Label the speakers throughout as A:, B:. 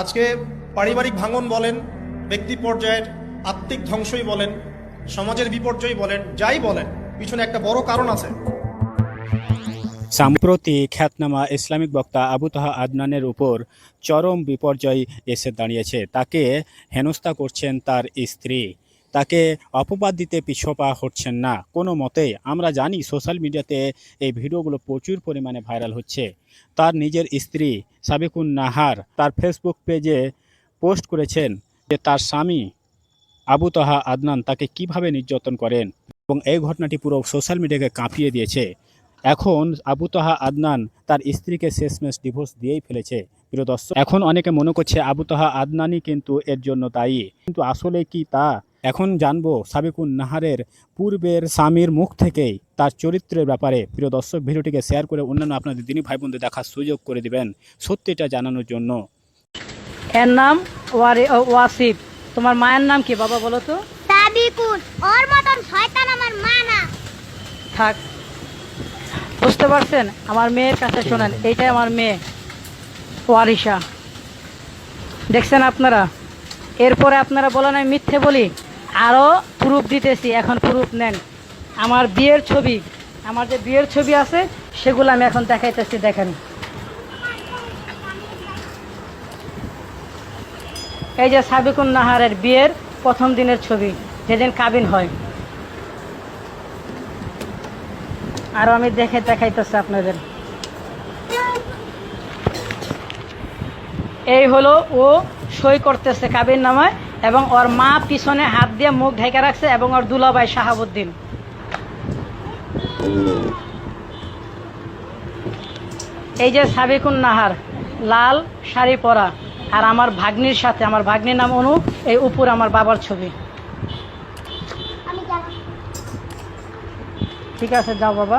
A: আজকে পারিবারিক ভাঙন বলেন, ব্যক্তি পর্যায়ের আত্মিক ধ্বংসই বলেন, সমাজের বিপর্যয় বলেন, যাই বলেন, পিছনে একটা বড় কারণ আছে।
B: সাম্প্রতি খ্যাতনামা ইসলামিক বক্তা আবু তাহা আদনানের উপর চরম বিপর্যয় এসে দাঁড়িয়েছে। তাকে হেনস্থা করছেন তার স্ত্রী। তাকে অপবাদ দিতে পিছপা হচ্ছেন না। কোনো মতেই আমরা জানি সোশ্যাল মিডিয়াতে এই ভিডিওগুলো প্রচুর পরিমাণে ভাইরাল হচ্ছে। তার নিজের স্ত্রী সাবিকুন নাহার তার ফেসবুক পেজে পোস্ট করেছেন যে তার স্বামী আবু তাহা আদনান তাকে কীভাবে নির্যাতন করেন এবং এই ঘটনাটি পুরো সোশ্যাল মিডিয়াকে কাঁপিয়ে দিয়েছে। এখন আবু তাহা আদনান তার স্ত্রীকে শেষমেশ ডিভোর্স দিয়েই ফেলেছে। প্রিয় দর্শক, এখন অনেকে মনে করছে আবু তাহা আদনানই কিন্তু এর জন্য দায়ী। কিন্তু আসলে কি তা এখন জানব সাবিকুন নাহারের পূর্বের স্বামীর মুখ থেকেই তার চরিত্রের ব্যাপারে। প্রিয় দর্শক ভিডিওটিকে শেয়ার করে অন্যান্য আপনাদের দিনী ভাই বোনদের দেখার সুযোগ করে দিবেন সত্যিটা জানানোর জন্য।
C: এর নাম ওয়ারি ও ওয়াসিফ। তোমার মায়ের নাম কি বাবা বলো তো?
D: সাবিকুন ওর মতন শয়তান আমার মা না।
C: থাক। বুঝতে পারছেন? আমার মেয়ের কাছে শোনেন এইটাই আমার মেয়ে ওয়ারিশা। দেখছেন আপনারা? এরপরে আপনারা বলেন আমি মিথ্যে বলি। আরও প্রুফ দিতেছি, এখন প্রুফ নেন। আমার বিয়ের ছবি, আমার যে বিয়ের ছবি আছে, সেগুলো আমি এখন দেখাইতেছি, দেখেন। এই যে সাবিকুন নাহারের বিয়ের প্রথম দিনের ছবি, যেদিন কাবিন হয়। আরও আমি দেখে দেখাইতেছি আপনাদের। এই হলো ও সই করতেছে কাবির নামায় এবং ওর মা পিছনে হাত দিয়ে মুখ ঢেকে রাখছে এবং ওর দুলাভাই শাহাবুদ্দিন। এই যে সাবিকুন নাহার, লাল শাড়ি পরা, আর আমার ভাগ্নির সাথে, আমার ভাগ্নির নাম অনু, এই উপর আমার বাবার ছবি। ঠিক আছে, যাও বাবা।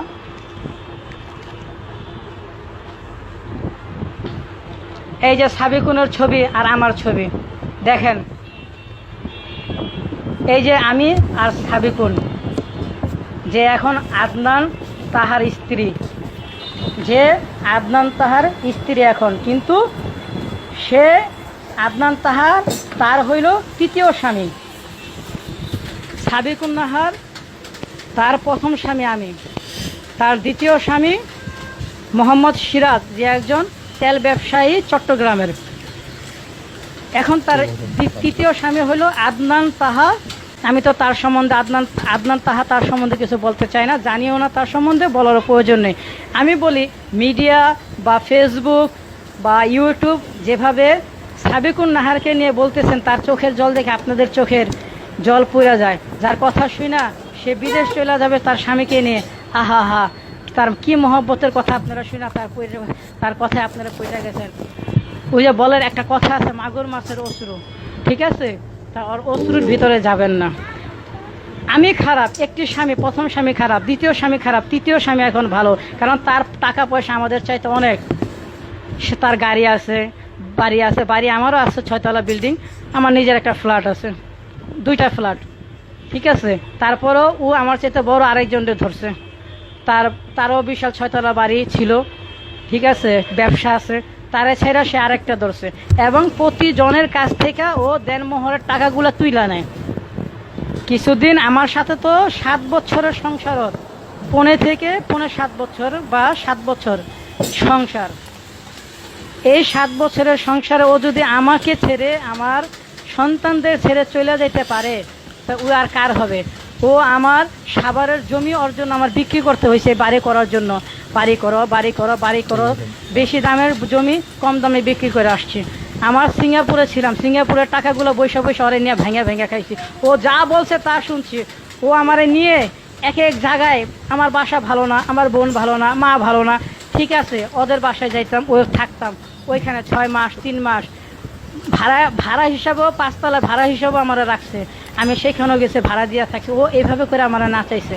C: এই যে সাবিকুনের ছবি আর আমার ছবি, দেখেন। এই যে আমি আর সাবিকুন যে এখন আদনান তাহার স্ত্রী। যে আদনান তাহার স্ত্রী এখন, কিন্তু সে আদনান তাহার, তার হইল তৃতীয় স্বামী। সাবিকুন নাহার, তার প্রথম স্বামী আমি। তার দ্বিতীয় স্বামী মোহাম্মদ সিরাজ, যে একজন তেল ব্যবসায়ী চট্টগ্রামের। এখন তার তৃতীয় স্বামী হলো আদনান তাহা। আমি তো তার সম্বন্ধে আদনান আদনান তাহা তার সম্বন্ধে কিছু বলতে চাই না জানিও না তার সম্বন্ধে বলারও প্রয়োজন নেই। আমি বলি মিডিয়া বা ফেসবুক বা ইউটিউব যেভাবে সাবিকুন নাহারকে নিয়ে বলতেছেন তার চোখের জল দেখে আপনাদের চোখের জল পুড়ে যায়। যার কথা শুই না সে বিদেশ চলে যাবে তার স্বামীকে নিয়ে। আহা হা তার কি মহব্বতের কথা আপনারা শুই না তার তার কথায় আপনারা পড়ে গেছেন। ওই যে বলের একটা কথা আছে, মাগুর মাছের অশ্রু। ঠিক আছে? তা ওর অশ্রুর ভিতরে যাবেন না। আমি খারাপ, একটি স্বামী, প্রথম স্বামী খারাপ, দ্বিতীয় স্বামী খারাপ, তৃতীয় স্বামী এখন ভালো, কারণ তার টাকা পয়সা আমাদের চাইতে অনেক। সে তার গাড়ি আছে, বাড়ি আছে, বাড়ি আমারও আছে, ছয়তলা বিল্ডিং, আমার নিজের একটা ফ্ল্যাট আছে, দুইটা ফ্ল্যাট। ঠিক আছে? তারপরেও ও আমার চাইতে বড় আরেকজনকে ধরছে। তার, তারও বিশাল ছয়তলা বাড়ি ছিল। ঠিক আছে? ব্যবসা আছে। তারে ছেড়া সে আরেকটা ধরছে। এবং প্রতিজনের কাছ থেকে ও দেনমোহরের টাকাগুলো তুইলা নেয়। কিছুদিন আমার সাথে তো সাত বছরের সংসার। পৌনে থেকে পৌনে সাত বছর বা সাত বছর সংসার। এই সাত বছরের সংসারে ও যদি আমাকে ছেড়ে আমার সন্তানদের ছেড়ে চলে যেতে পারে, তা ও আর কার হবে? ও আমার সাভারের জমি অর্জন আমার বিক্রি করতে হয়েছে, বাড়ি করার জন্য। বাড়ি করো বাড়ি করো বাড়ি করো। বেশি দামের জমি কম দামে বিক্রি করে আসছে। আমার সিঙ্গাপুরে ছিলাম সিঙ্গাপুরের টাকাগুলো বৈশা বৈশা ওরে নিয়ে ভেঙে ভেঙে খাইছি। ও যা বলছে তা শুনছি। ও আমারে নিয়ে এক এক জায়গায় আমার বাসা ভালো না আমার বোন ভালো না মা ভালো না। ঠিক আছে ওদের বাসায় যাইতাম ও থাকতাম। ওইখানে ছয় মাস তিন মাস। ভাড়া ভাড়া হিসাবেও পাঁচতলা ভাড়া হিসাবেও আমার রাখছে। আমি সেখানেও গেছে ভাড়া দিয়ে থাকছি। ও এইভাবে করে আমার না চাইছে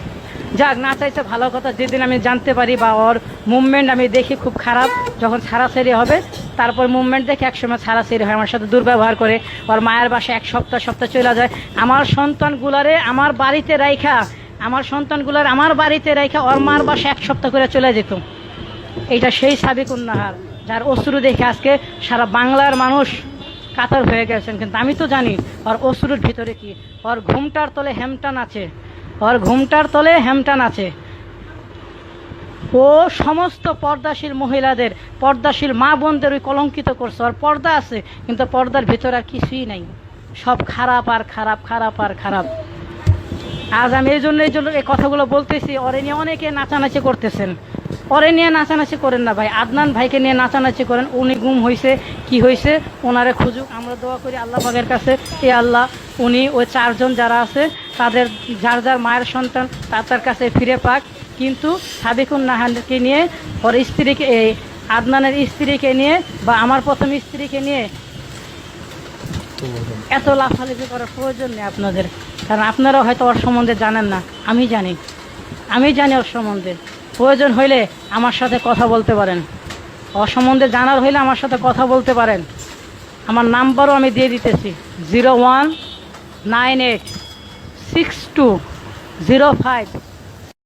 C: যাক, না চাইছে ভালো কথা, যেদিন আমি জানতে পারি বা ওর মুভমেন্ট আমি দেখি খুব খারাপ, যখন ছাড়াছাড়ি হবে, তারপর মুভমেন্ট দেখে একসময় ছাড়াছাড়ি হয়, আমার সাথে দুর্ব্যবহার করে, ওর মায়ের বাসায় এক সপ্তাহ সপ্তাহ চলে যায়। আমার সন্তানগুলারে আমার বাড়িতে রাইখা, আমার সন্তানগুলার আমার বাড়িতে রাইখা ওর মার বাসায় এক সপ্তাহ করে চলে যেত। এইটা সেই সাবিকুন উন্নাহার, যার অশ্রু দেখে আজকে সারা বাংলার মানুষ কাতর হয়ে গেছেন। কিন্তু আমি তো জানি, ওর অসুরের ভিতরে কি? ওর ঘুমটার তলে হেমটান আছে। ওর ঘুমটার তলে হ্যামটান আছে। ও সমস্ত পর্দাশীল মহিলাদের, পর্দাশীল মা বোনদের ওই কলঙ্কিত করছে। আর পর্দা আছে, কিন্তু পর্দার ভেতর আর কিছুই নাই। সব খারাপ আর খারাপ খারাপ আর খারাপ। আজ আমি এই জন্য এই জন্য এই কথাগুলো বলতেছি। ওরে নিয়ে অনেকে নাচানাচি করতেছেন। ওরে নিয়ে নাচানাচি করেন না ভাই। আদনান ভাইকে নিয়ে নাচানাচি করেন। উনি গুম হয়েছে কি হয়েছে ওনারে খুঁজুক। আমরা দোয়া করি আল্লাহ পাকের কাছে এ আল্লাহ, উনি ওই চারজন যারা আছে, তাদের যার যার মায়ের সন্তান, তার তার কাছে ফিরে পাক। কিন্তু সাবিকুন নাহানকে নিয়ে, ওর স্ত্রীকে, এই আদনানের স্ত্রীকে নিয়ে বা আমার প্রথম স্ত্রীকে নিয়ে এত লাফালাফি করার প্রয়োজন নেই আপনাদের। কারণ আপনারা হয়তো ওর সম্বন্ধে জানেন না। আমি জানি। আমি জানি ওর সম্বন্ধে। প্রয়োজন হইলে আমার সাথে কথা বলতে পারেন। অসম্বন্ধে জানার হইলে আমার সাথে কথা বলতে পারেন। আমার নাম্বারও আমি দিয়ে দিতেছি। Zero one nine eight six two zero five